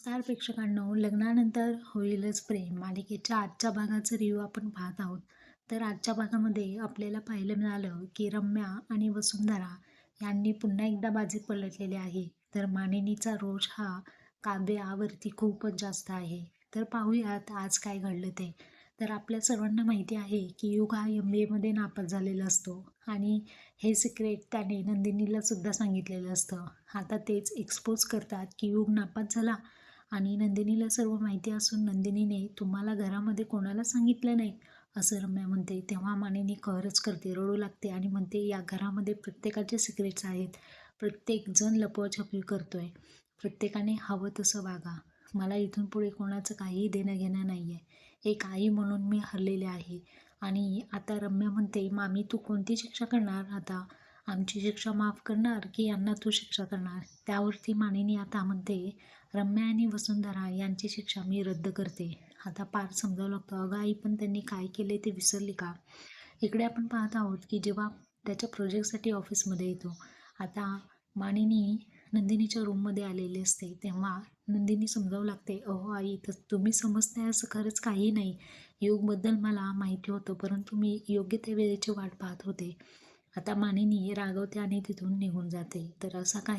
नमस्कार प्रेक्षकांनो. लग्नानंतर होईलच प्रेम. मालिकेच्या आजच्या भागाचं रिव्ह्यू आपण पाहत आहोत. तर आजच्या भागामध्ये आपल्याला पाहायला मिळालं की रम्या आणि वसुंधरा यांनी पुन्हा एकदा बाजी पलटलेली आहे. तर मानिनीचा रोष हा काव्यावरती खूपच जास्त आहे. तर पाहूयात आज काय घडलं ते. तर आपल्या सर्वांना माहिती आहे की युग हा एम बी एमध्ये नापास झालेला असतो आणि हे सिक्रेट त्याने नंदिनीला सुद्धा सांगितलेलं असतं. आता तेच एक्सपोज करतात की युग नापास झाला आणि नंदिनीला सर्व माहिती असून नंदिनीने तुम्हाला घरामध्ये कोणाला सांगितलं नाही? असं रम्या म्हणते. तेव्हा मानिनी कहरच करते रडू लागते आणि म्हणते या घरामध्ये प्रत्येकाचे सिक्रेट्स आहेत. प्रत्येकजण लपवाछपवी आहे प्रत्येकाने हवं तसं वागा. मला इथून पुढे कोणाचं काहीही देणं घेणं नाही आहे एक आई म्हणून मी हरलेले आहे. आणि आता रम्या म्हणते मामी तू कोणती शिक्षा करणार आता? आमची शिक्षा माफ करणार की यांना तू शिक्षा करणार? त्यावरती मानिनी आता म्हणते रम्या आणि वसुंधरा यांची शिक्षा मी रद्द करते. आता पार समजावं लागतं. अगं आई पण त्यांनी काय केले ते विसरली का? इकडे आपण पाहत आहोत की जेव्हा त्याच्या प्रोजेक्टसाठी ऑफिसमध्ये येतो आता मानिनी नंदिनीच्या रूममध्ये आलेली असते. तेव्हा नंदिनी समजावं लागते अहो आई तर तुम्ही समजताय असं खरंच काही नाही. योगबद्दल मला माहिती होतं परंतु मी योग्य त्या वेळेची वाट पाहत होते. आता मानिनी रागवते आणि तिथून निघून जाते. तर असा काही